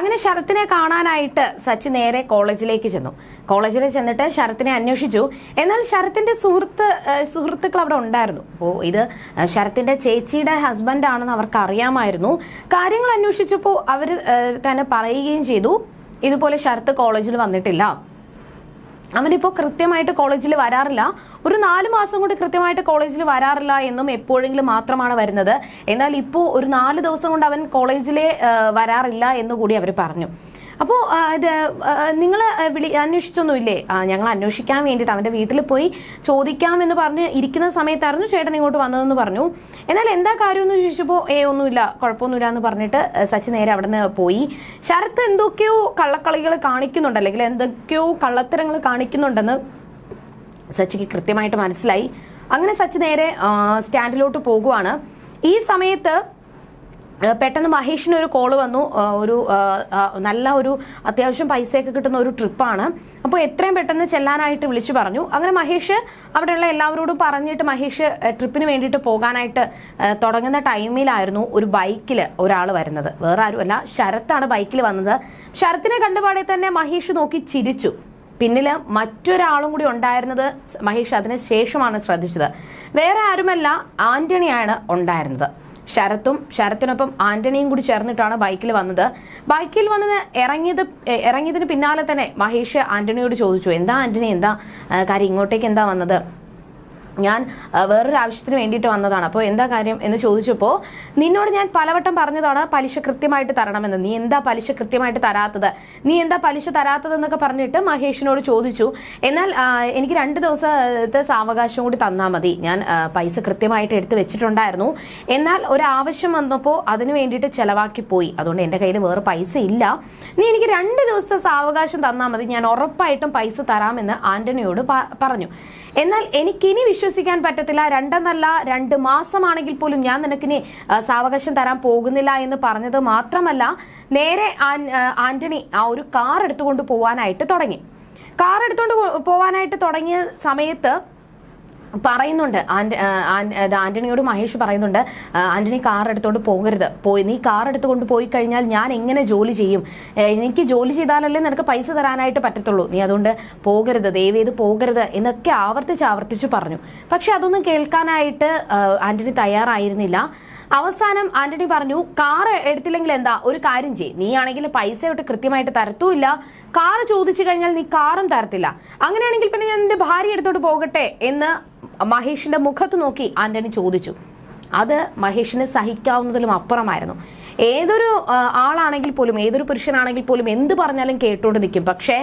അങ്ങനെ ശരത്തിനെ കാണാനായിട്ട് സച്ചി നേരെ കോളേജിലേക്ക് ചെന്നു. കോളേജിൽ ചെന്നിട്ട് ശരത്തിനെ അന്വേഷിച്ചു. എന്നാൽ ശരത്തിന്റെ സുഹൃത്ത് സുഹൃത്തുക്കൾ അവിടെ ഉണ്ടായിരുന്നു. അപ്പോൾ ഇത് ശരത്തിന്റെ ചേച്ചിയുടെ ഹസ്ബൻഡ് ആണെന്ന് അവർക്ക് അറിയാമായിരുന്നു. കാര്യങ്ങൾ അന്വേഷിച്ചപ്പോൾ അവർ തന്നെ പറയുകയും ചെയ്തു. ഇതുപോലെ ശരത്ത് കോളേജിൽ വന്നിട്ടില്ല. അവനിപ്പോൾ കൃത്യമായിട്ട് കോളേജിൽ വരാറില്ല. ഒരു നാല് മാസം കൊണ്ട് കൃത്യമായിട്ട് കോളേജിൽ വരാറില്ല എന്നും എപ്പോഴെങ്കിലും മാത്രമാണ് വരുന്നത്. എന്നാൽ ഇപ്പോൾ ഒരു നാല് ദിവസം കൊണ്ട് അവൻ കോളേജിലെ വരാറില്ല എന്നുകൂടി അവർ പറഞ്ഞു. അപ്പോൾ ഇത് നിങ്ങൾ വിളി അന്വേഷിച്ചൊന്നുമില്ലേ? ഞങ്ങൾ അന്വേഷിക്കാൻ വേണ്ടിയിട്ട് അവന്റെ വീട്ടിൽ പോയി ചോദിക്കാമെന്ന് പറഞ്ഞ് ഇരിക്കുന്ന സമയത്തായിരുന്നു ചേട്ടൻ ഇങ്ങോട്ട് വന്നതെന്ന് പറഞ്ഞു. എന്നാൽ എന്താ കാര്യമെന്ന് ചോദിച്ചപ്പോൾ ഏ ഒന്നുമില്ല കുഴപ്പമൊന്നുമില്ല എന്ന് പറഞ്ഞിട്ട് സച്ചി നേരെ അവിടെ നിന്ന് പോയി. ശരത്ത് എന്തൊക്കെയോ കള്ളക്കളികൾ കാണിക്കുന്നുണ്ട് അല്ലെങ്കിൽ എന്തൊക്കെയോ കള്ളത്തരങ്ങൾ കാണിക്കുന്നുണ്ടെന്ന് സച്ചിക്ക് കൃത്യമായിട്ട് മനസ്സിലായി. അങ്ങനെ സച്ചി നേരെ സ്റ്റാൻഡിലോട്ട് പോകുവാണ്. ഈ സമയത്ത് പെട്ടെന്ന് മഹേഷിന് ഒരു കോൾ വന്നു. ഒരു നല്ല ഒരു അത്യാവശ്യം പൈസയൊക്കെ കിട്ടുന്ന ഒരു ട്രിപ്പാണ് അപ്പോൾ എത്രയും പെട്ടെന്ന് ചെല്ലാനായിട്ട് വിളിച്ചു പറഞ്ഞു. അങ്ങനെ മഹേഷ് അവിടെയുള്ള എല്ലാവരോടും പറഞ്ഞിട്ട് മഹേഷ് ട്രിപ്പിന് വേണ്ടിയിട്ട് പോകാനായിട്ട് തുടങ്ങുന്ന ടൈമിലായിരുന്നു ഒരു ബൈക്കിൽ ഒരാൾ വരുന്നത്. വേറെ ആരുമല്ല ശരത്താണ് ബൈക്കിൽ വന്നത്. ശരത്തിനെ കണ്ടുപാടെ തന്നെ മഹേഷ് നോക്കി ചിരിച്ചു. പിന്നിൽ മറ്റൊരാളും കൂടി ഉണ്ടായിരുന്നത് മഹേഷ് അതിന് ശേഷമാണ് ശ്രദ്ധിച്ചത്. വേറെ ആരുമല്ല ആന്റണിയാണ് ഉണ്ടായിരുന്നത്. ശരത്തും ശരത്തിനൊപ്പം ആന്റണിയും കൂടി ചേർന്നിട്ടാണ് ബൈക്കിൽ വന്നത്. ബൈക്കിൽ വന്നത് ഇറങ്ങിയത് ഇറങ്ങിയതിന് പിന്നാലെ തന്നെ മഹേഷ് ആന്റണിയോട് ചോദിച്ചു എന്താ ആന്റണി എന്താ കാര്യം ഇങ്ങോട്ടേക്ക് എന്താ വന്നത്? ഞാൻ വേറൊരു ആവശ്യത്തിന് വേണ്ടിയിട്ട് വന്നതാണ്. അപ്പോൾ എന്താ കാര്യം എന്ന് ചോദിച്ചപ്പോൾ നിന്നോട് ഞാൻ പലവട്ടം പറഞ്ഞതാണ് പലിശ കൃത്യമായിട്ട് തരണമെന്ന്. നീ എന്താ പലിശ കൃത്യമായിട്ട് തരാത്തത്? നീ എന്താ പലിശ തരാത്തതെന്നൊക്കെ പറഞ്ഞിട്ട് മഹേഷിനോട് ചോദിച്ചു. എന്നാൽ എനിക്ക് രണ്ട് ദിവസത്തെ സാവകാശം കൂടി തന്നാൽ മതി. ഞാൻ പൈസ കൃത്യമായിട്ട് എടുത്തു വെച്ചിട്ടുണ്ടായിരുന്നു. എന്നാൽ ഒരു ആവശ്യം വന്നപ്പോൾ അതിന് വേണ്ടിയിട്ട് ചിലവാക്കി പോയി. അതുകൊണ്ട് എന്റെ കയ്യിൽ വേറെ പൈസ ഇല്ല. നീ എനിക്ക് രണ്ട് ദിവസത്തെ സാവകാശം തന്നാൽ മതി. ഞാൻ ഉറപ്പായിട്ടും പൈസ തരാമെന്ന് ആന്റണിയോട് പറഞ്ഞു. എന്നാൽ എനിക്കിനി വിശ്വസിക്കാൻ പറ്റത്തില്ല. രണ്ടെന്നല്ല രണ്ട് മാസമാണെങ്കിൽ പോലും ഞാൻ നിനക്കിനി സാവകാശം തരാൻ പോകുന്നില്ല എന്ന് പറഞ്ഞത് മാത്രമല്ല നേരെ ആന്റണി ആ ഒരു കാർ എടുത്തുകൊണ്ട് പോവാനായിട്ട് തുടങ്ങി. കാർ എടുത്തുകൊണ്ട് പോവാനായിട്ട് തുടങ്ങിയ സമയത്ത് പറയുന്നുണ്ട്. ആന്റണിയോട് മഹേഷ് പറയുന്നുണ്ട് ആന്റണി കാർ എടുത്തോണ്ട് പോകരുത്. പോയി നീ കാർ എടുത്തുകൊണ്ട് പോയി കഴിഞ്ഞാൽ ഞാൻ എങ്ങനെ ജോലി ചെയ്യും? എനിക്ക് ജോലി ചെയ്താലല്ലേ നിനക്ക് പൈസ തരാനായിട്ട് പറ്റത്തുള്ളൂ. നീ അതുകൊണ്ട് പോകരുത് ദയവേത് പോകരുത് എന്നൊക്കെ ആവർത്തിച്ച് ആവർത്തിച്ച് പറഞ്ഞു. പക്ഷെ അതൊന്നും കേൾക്കാനായിട്ട് ആന്റണി തയ്യാറായിരുന്നില്ല. അവസാനം ആന്റണി പറഞ്ഞു കാർ എടുത്തില്ലെങ്കിൽ എന്താ? ഒരു കാര്യം ചെയ്യും. നീ ആണെങ്കിൽ പൈസ ഒട്ട് കൃത്യമായിട്ട് തരത്തുമില്ല. കാർ ചോദിച്ചു കഴിഞ്ഞാൽ നീ കാറും തരത്തില്ല. അങ്ങനെയാണെങ്കിൽ പിന്നെ ഞാൻ എന്റെ ഭാര്യ എടുത്തോട്ട് പോകട്ടെ എന്ന് മഹേഷിന്റെ മുഖത്ത് നോക്കി ആന്റണി ചോദിച്ചു. അത് മഹേഷിന് സഹിക്കാവുന്നതിലും അപ്പുറമായിരുന്നു. ഏതൊരു ആളാണെങ്കിൽ പോലും ഏതൊരു പുരുഷനാണെങ്കിൽ പോലും എന്ത് പറഞ്ഞാലും കേട്ടുകൊണ്ട് നിൽക്കും പക്ഷേ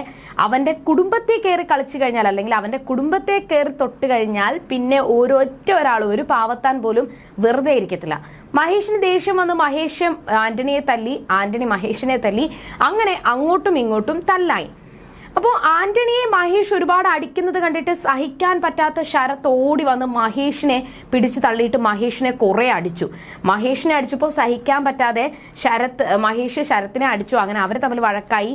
അവന്റെ കുടുംബത്തെ കയറി കളിച്ചു കഴിഞ്ഞാൽ അല്ലെങ്കിൽ അവന്റെ കുടുംബത്തെ കയറി തൊട്ട് കഴിഞ്ഞാൽ പിന്നെ ഓരോറ്റ ഒരാളും ഒരു പാവത്താൻ പോലും വെറുതെ ഇരിക്കത്തില്ല. മഹേഷിന് ദേഷ്യം വന്ന് മഹേഷ് ആന്റണിയെ തല്ലി ആന്റണി മഹേഷിനെ തല്ലി അങ്ങനെ അങ്ങോട്ടും ഇങ്ങോട്ടും തല്ലായി. അപ്പോൾ ആന്റണിയെ മഹേഷ് ഒരുപാട് അടിക്കുന്നത് കണ്ടിട്ട് സഹിക്കാൻ പറ്റാത്ത ശരത്ത് ഓടി വന്ന് മഹേഷിനെ പിടിച്ചു തള്ളിയിട്ട് മഹേഷിനെ കുറെ അടിച്ചു. മഹേഷിനെ അടിച്ചപ്പോൾ സഹിക്കാൻ പറ്റാതെ ശരത്ത് മഹേഷ് ശരത്തിനെ അടിച്ചു. അങ്ങനെ അവർ തമ്മിൽ വഴക്കായി.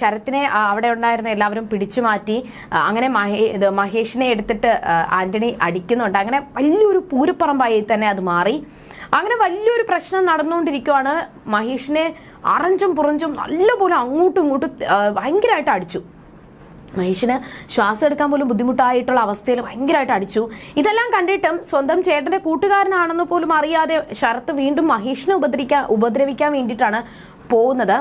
ശരത്തിനെ അവിടെ ഉണ്ടായിരുന്ന എല്ലാവരും പിടിച്ചു മാറ്റി. അങ്ങനെ മഹേഷിനെ എടുത്തിട്ട് ആന്റണി അടിക്കുന്നുണ്ട്. അങ്ങനെ വലിയൊരു പൂരപ്പറമ്പായി തന്നെ അത് മാറി. അങ്ങനെ വലിയൊരു പ്രശ്നം നടന്നുകൊണ്ടിരിക്കുവാണ്. മഹേഷിനെ അറഞ്ചും പുറഞ്ചും നല്ലപോലെ അങ്ങോട്ടും ഇങ്ങോട്ടും ഭയങ്കരമായിട്ട് അടിച്ചു. മഹേഷിന് ശ്വാസം എടുക്കാൻ പോലും ബുദ്ധിമുട്ടായിട്ടുള്ള അവസ്ഥയിൽ ഭയങ്കരമായിട്ട് അടിച്ചു. ഇതെല്ലാം കണ്ടിട്ടും സ്വന്തം ചേട്ടന്റെ കൂട്ടുകാരനാണെന്ന് പോലും അറിയാതെ ശരത്ത് വീണ്ടും മഹേഷിനെ ഉപദ്രവിക്കാൻ ഉപദ്രവിക്കാൻ വേണ്ടിയിട്ടാണ് പോകുന്നത്.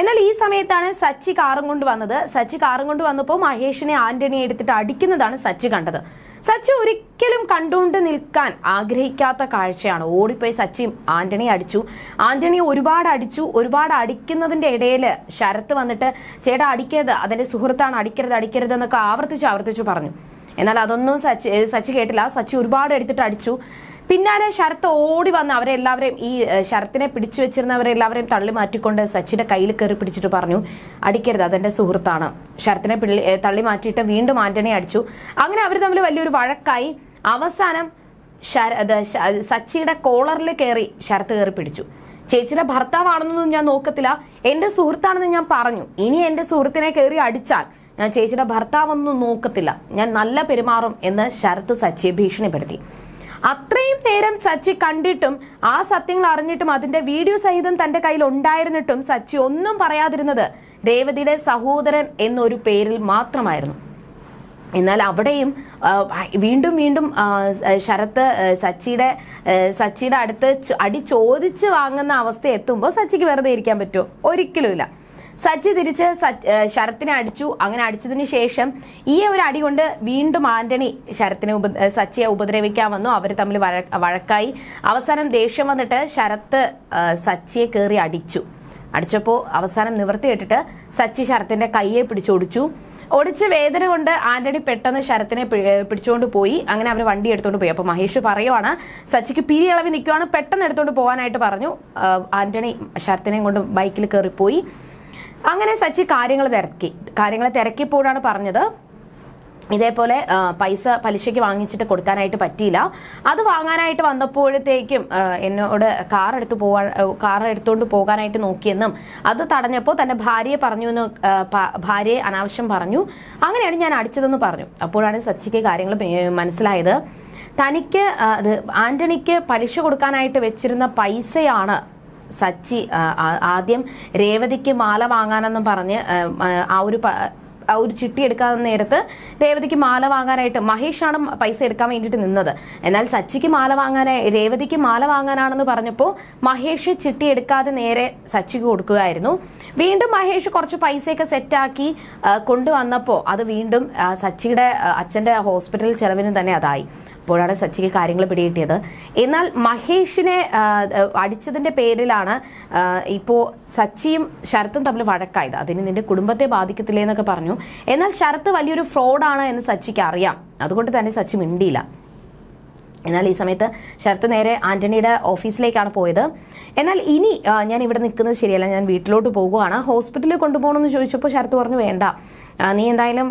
എന്നാൽ ഈ സമയത്താണ് സച്ചി കാറും കൊണ്ട് വന്നത്. സച്ചി കാറും കൊണ്ട് വന്നപ്പോൾ മഹേഷിനെ ആന്റണിയെ എടുത്തിട്ട് അടിക്കുന്നതാണ് സച്ചി കണ്ടത്. സച്ചി ഒരിക്കലും കണ്ടുകൊണ്ട് നിൽക്കാൻ ആഗ്രഹിക്കാത്ത കാഴ്ചയാണ്. ഓടിപ്പോയി സച്ചി ആന്റണി അടിച്ചു. ആന്റണി ഒരുപാട് അടിച്ചു. ഒരുപാട് അടിക്കുന്നതിന്റെ ഇടയിൽ ശരത്ത് വന്നിട്ട് ചേട്ടാ അടിക്കരുത്. അതിന്റെ സുഹൃത്താണ്. അടിക്കരുത് അടിക്കരുത് എന്നൊക്കെ ആവർത്തിച്ച് ആവർത്തിച്ചു പറഞ്ഞു. എന്നാൽ അതൊന്നും സച്ചി സച്ചി കേട്ടില്ല. സച്ചി ഒരുപാട് എടുത്തിട്ട് അടിച്ചു. പിന്നാലെ ശരത്ത് ഓടി വന്ന് അവരെല്ലാവരെയും ഈ ശരത്തിനെ പിടിച്ചു വെച്ചിരുന്നവരെല്ലാവരെയും തള്ളി മാറ്റിക്കൊണ്ട് സച്ചിന്റെ കയ്യിൽ കയറി പിടിച്ചിട്ട് പറഞ്ഞു അടിക്കരുത് അതെന്റെ സുഹൃത്താണ്. ശരത്തിനെ തള്ളി മാറ്റിയിട്ട് വീണ്ടും ആന്റണി അടിച്ചു. അങ്ങനെ അവർ തമ്മിൽ വലിയൊരു വഴക്കായി. അവസാനം സച്ചിയുടെ കോളറിൽ കയറി ശരത്ത് കയറി പിടിച്ചു. ചേച്ചിയുടെ ഭർത്താവാണെന്നൊന്നും ഞാൻ നോക്കത്തില്ല. എന്റെ സുഹൃത്താണെന്ന് ഞാൻ പറഞ്ഞു. ഇനി എന്റെ സുഹൃത്തിനെ കയറി അടിച്ചാൽ ഞാൻ ചേച്ചിയുടെ ഭർത്താവൊന്നും നോക്കത്തില്ല. ഞാൻ നല്ല പെരുമാറും എന്ന് ശരത്ത് സച്ചിയെ ഭീഷണിപ്പെടുത്തി. അത്രയും നേരം സച്ചി കണ്ടിട്ടും ആ സത്യങ്ങൾ അറിഞ്ഞിട്ടും അതിന്റെ വീഡിയോ സഹിതം തന്റെ കയ്യിൽ ഉണ്ടായിരുന്നിട്ടും സച്ചി ഒന്നും പറയാതിരുന്നത് രേവതിയുടെ സഹോദരൻ എന്നൊരു പേരിൽ മാത്രമായിരുന്നു. എന്നാൽ അവിടെയും വീണ്ടും വീണ്ടും ശരത്ത് സച്ചിയുടെ സച്ചിയുടെ അടുത്ത് അടി ചോദിച്ച് വാങ്ങുന്ന അവസ്ഥ എത്തുമ്പോൾ സച്ചിക്ക് വെറുതെ ഇരിക്കാൻ പറ്റുമോ? ഒരിക്കലുമില്ല സച്ചി തിരിച്ച് ശരത്തിനെ അടിച്ചു. അങ്ങനെ അടിച്ചതിന് ശേഷം ഈ ഒരു അടി കൊണ്ട് വീണ്ടും ആന്റണി ശരത്തിനെ ഉപ സച്ചിയെ ഉപദ്രവിക്കാൻ വന്നു. അവർ തമ്മിൽ വഴക്കായി. അവസാനം ദേഷ്യം വന്നിട്ട് ശരത്ത് സച്ചിയെ കയറി അടിച്ചു. അടിച്ചപ്പോൾ അവസാനം നിവർത്തിയിട്ടിട്ട് സച്ചി ശരത്തിന്റെ കയ്യെ പിടിച്ചൊടിച്ചു ഒടിച്ച്. വേദന കൊണ്ട് ആന്റണി പെട്ടെന്ന് ശരത്തിനെ പിടിച്ചുകൊണ്ട് പോയി. അങ്ങനെ അവർ വണ്ടി എടുത്തുകൊണ്ട് പോയി. അപ്പോൾ മഹേഷ് പറയുവാണ് സച്ചിക്ക് പിരിയളവ് നിൽക്കുവാണ് പെട്ടെന്ന് എടുത്തുകൊണ്ട് പോകാനായിട്ട് പറഞ്ഞു. ആന്റണി ശരത്തിനെയും കൊണ്ട് ബൈക്കിൽ കയറിപ്പോയി അങ്ങനെ സച്ചി കാര്യങ്ങൾ തിരക്കി. കാര്യങ്ങൾ തിരക്കിയപ്പോഴാണ് പറഞ്ഞത്. ഇതേപോലെ പൈസ പലിശയ്ക്ക് വാങ്ങിച്ചിട്ട് കൊടുക്കാനായിട്ട് പറ്റിയില്ല. അത് വാങ്ങാനായിട്ട് വന്നപ്പോഴത്തേക്കും എന്നോട് കാർ എടുത്ത് പോവാൻ കാർ എടുത്തുകൊണ്ട് പോകാനായിട്ട് നോക്കിയെന്നും അത് തടഞ്ഞപ്പോൾ തന്റെ ഭാര്യയെ പറഞ്ഞു എന്ന് ഭാര്യയെ അനാവശ്യം പറഞ്ഞു. അങ്ങനെയാണ് ഞാൻ അടിച്ചതെന്ന് പറഞ്ഞു. അപ്പോഴാണ് സച്ചിക്ക് കാര്യങ്ങൾ മനസ്സിലായത്. തനിക്ക് അത് ആന്റണിക്ക് പലിശ കൊടുക്കാനായിട്ട് വെച്ചിരുന്ന പൈസയാണ് സച്ചി ആദ്യം രേവതിക്ക് മാല വാങ്ങാനെന്നും പറഞ്ഞ് ആ, ഒരു ആ ഒരു ചിട്ടി എടുക്കാൻ നേരത്ത് രേവതിക്ക് മാല വാങ്ങാനായിട്ട് മഹേഷാണ് പൈസ എടുക്കാൻ വേണ്ടിയിട്ട് നിന്നത്. എന്നാൽ സച്ചിക്ക് മാല വാങ്ങാനായി രേവതിക്ക് മാല വാങ്ങാനാണെന്ന് പറഞ്ഞപ്പോൾ മഹേഷ് ചിട്ടി എടുക്കാതെ നേരെ സച്ചിക്ക് കൊടുക്കുകയായിരുന്നു. വീണ്ടും മഹേഷ് കുറച്ച് പൈസയൊക്കെ സെറ്റാക്കി കൊണ്ടുവന്നപ്പോൾ അത് വീണ്ടും സച്ചിയുടെ അച്ഛന്റെ ഹോസ്പിറ്റൽ ചെലവിന് തന്നെ അതായി. അപ്പോഴാണ് സച്ചിക്ക് കാര്യങ്ങൾ പിടികിട്ടിയത്. എന്നാൽ മഹേഷിനെ അടിച്ചതിന്റെ പേരിലാണ് ഇപ്പോൾ ഇപ്പോ സച്ചിയും ശരത്തും തമ്മിൽ വഴക്കായത്. അതിന് നിന്റെ കുടുംബത്തെ ബാധിക്കത്തില്ലേ എന്നൊക്കെ പറഞ്ഞു. എന്നാൽ ശരത്ത് വലിയൊരു ഫ്രോഡാണ് എന്ന് സച്ചിക്ക് അറിയാം. അതുകൊണ്ട് തന്നെ സച്ചി മിണ്ടിയില്ല. എന്നാൽ ഈ സമയത്ത് ശരത്ത് നേരെ ആന്റണിയുടെ ഓഫീസിലേക്കാണ് പോയത്. എന്നാൽ ഇനി ഞാൻ ഇവിടെ നിൽക്കുന്നത് ശരിയല്ല. ഞാൻ വീട്ടിലോട്ട് പോകുവാണ്. ഹോസ്പിറ്റലിൽ കൊണ്ടുപോകണമെന്ന് ചോദിച്ചപ്പോൾ ശരത്ത് പറഞ്ഞു വേണ്ട. നീ എന്തായാലും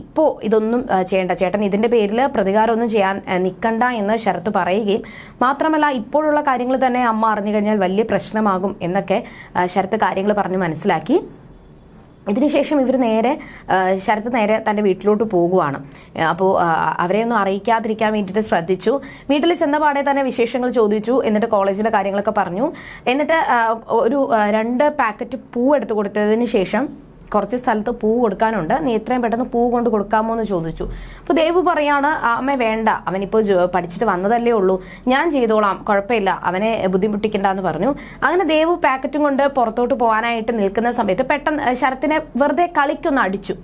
ഇപ്പോൾ ഇതൊന്നും ചെയ്യേണ്ട. ചേട്ടൻ ഇതിന്റെ പേരിൽ പ്രതികാരമൊന്നും ചെയ്യാൻ നിൽക്കണ്ട എന്ന് ശരത്ത് പറയുകയും മാത്രമല്ല ഇപ്പോഴുള്ള കാര്യങ്ങൾ തന്നെ അമ്മ അറിഞ്ഞു കഴിഞ്ഞാൽ വലിയ പ്രശ്നമാകും എന്നൊക്കെ ശരത്ത് കാര്യങ്ങൾ പറഞ്ഞ് മനസ്സിലാക്കി. ഇതിനുശേഷം ഇവർ നേരെ ശരത് ശരത്ത് നേരെ തന്റെ വീട്ടിലോട്ട് പോകുവാണ്. അപ്പോൾ അവരെ ഒന്നും അറിയിക്കാതിരിക്കാൻ വേണ്ടിയിട്ട് ശ്രദ്ധിച്ചു. വീട്ടിൽ ചെന്ന പാടെ തന്നെ വിശേഷങ്ങൾ ചോദിച്ചു എന്നിട്ട് കോളേജിലെ കാര്യങ്ങളൊക്കെ പറഞ്ഞു. എന്നിട്ട് ഒരു രണ്ട് പാക്കറ്റ് പൂ എടുത്തു കൊടുത്തതിന് ശേഷം കുറച്ച് സ്ഥലത്ത് പൂ കൊടുക്കാനുണ്ട്. നീ എത്രയും പെട്ടെന്ന് പൂ കൊണ്ട് കൊടുക്കാമോ എന്ന് ചോദിച്ചു. അപ്പോൾ ദേവ് പറയാണ് "ആ, അമ്മ വേണ്ട. അവനിപ്പോൾ പഠിച്ചിട്ട് വന്നതല്ലേ ഉള്ളൂ. ഞാൻ ചെയ്തോളാം. കുഴപ്പമില്ല. അവനെ ബുദ്ധിമുട്ടിക്കണ്ട എന്ന് പറഞ്ഞു. അങ്ങനെ ദേവ് പാക്കറ്റും കൊണ്ട് പുറത്തോട്ട് പോകാനായിട്ട് നിൽക്കുന്ന സമയത്ത് പെട്ടെന്ന് ശരത്തിനെ വെറുതെ കളിക്കൊന്ന് അടിച്ചു.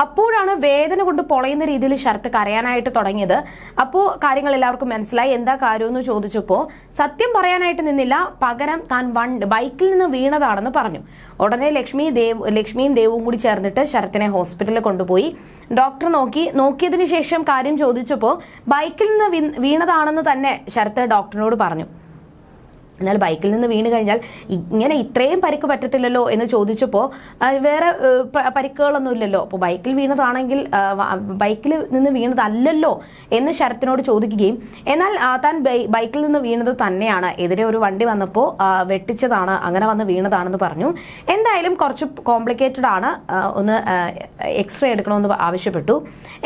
അപ്പോഴാണ് വേദന കൊണ്ട് പൊളയുന്ന രീതിയിൽ ശരത്ത് കരയാനായിട്ട് തുടങ്ങിയത്. അപ്പോൾ കാര്യങ്ങൾ എല്ലാവർക്കും മനസ്സിലായി. എന്താ കാര്യമെന്ന് ചോദിച്ചപ്പോൾ സത്യം പറയാനായിട്ട് നിന്നില്ല. പകരം താൻ വണ്ട് ബൈക്കിൽ നിന്ന് വീണതാണെന്ന് പറഞ്ഞു. ഉടനെ ലക്ഷ്മി ദേവ് ലക്ഷ്മിയും ദേവും കൂടി ചേർന്നിട്ട് ശരത്തിനെ ഹോസ്പിറ്റലിൽ കൊണ്ടുപോയി. ഡോക്ടർ നോക്കി നോക്കിയതിനു ശേഷം കാര്യം ചോദിച്ചപ്പോൾ ബൈക്കിൽ നിന്ന് വീണതാണെന്ന് തന്നെ ശരത്ത് ഡോക്ടറിനോട് പറഞ്ഞു. എന്നാൽ ബൈക്കിൽ നിന്ന് വീണ് കഴിഞ്ഞാൽ ഇങ്ങനെ ഇത്രയും പരിക്ക് പറ്റത്തില്ലല്ലോ എന്ന് ചോദിച്ചപ്പോൾ വേറെ പരിക്കുകളൊന്നും ഇല്ലല്ലോ. അപ്പോൾ ബൈക്കിൽ വീണതാണെങ്കിൽ ബൈക്കിൽ നിന്ന് വീണതല്ലല്ലോ എന്ന് ശരത്തിനോട് ചോദിക്കുകയും എന്നാൽ താൻ ബൈക്കിൽ നിന്ന് വീണത് തന്നെയാണ്. എതിരെ ഒരു വണ്ടി വന്നപ്പോൾ വെട്ടിച്ചതാണ് അങ്ങനെ വന്ന് വീണതാണെന്ന് പറഞ്ഞു. എന്തായാലും കുറച്ച് കോംപ്ലിക്കേറ്റഡ് ആണ് ഒന്ന് എക്സ്റേ എടുക്കണമെന്ന് ആവശ്യപ്പെട്ടു.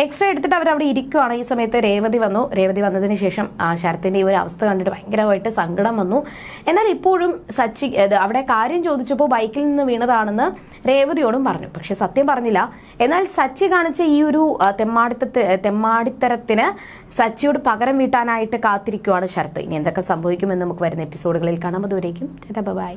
എക്സ്റേ എടുത്തിട്ട് അവർ അവിടെ ഇരിക്കുവാണ്. ഈ സമയത്ത് രേവതി വന്നു. രേവതി വന്നതിന് ശേഷം ശരത്തിന്റെ ഈ ഒരു അവസ്ഥ കണ്ടിട്ട് ഭയങ്കരമായിട്ട് സങ്കടം വന്നു. എന്നാൽ ഇപ്പോഴും സച്ചി അവിടെ കാര്യം ചോദിച്ചപ്പോൾ ബൈക്കിൽ നിന്ന് വീണതാണെന്ന് രേവതിയോടും പറഞ്ഞു. പക്ഷെ സത്യം പറഞ്ഞില്ല. എന്നാൽ സച്ചി കാണിച്ച ഈ ഒരു തെമ്മാടിത്തത്തെ തെമ്മാടിത്തരത്തിന് സച്ചിയോട് പകരം വീട്ടാനായിട്ട് കാത്തിരിക്കുവാണ് ശരത്ത് ഇനി എന്തൊക്കെ സംഭവിക്കുമെന്ന് നമുക്ക് വരുന്ന എപ്പിസോഡുകളിൽ കാണാം. അതുവരേക്കും ബൈ.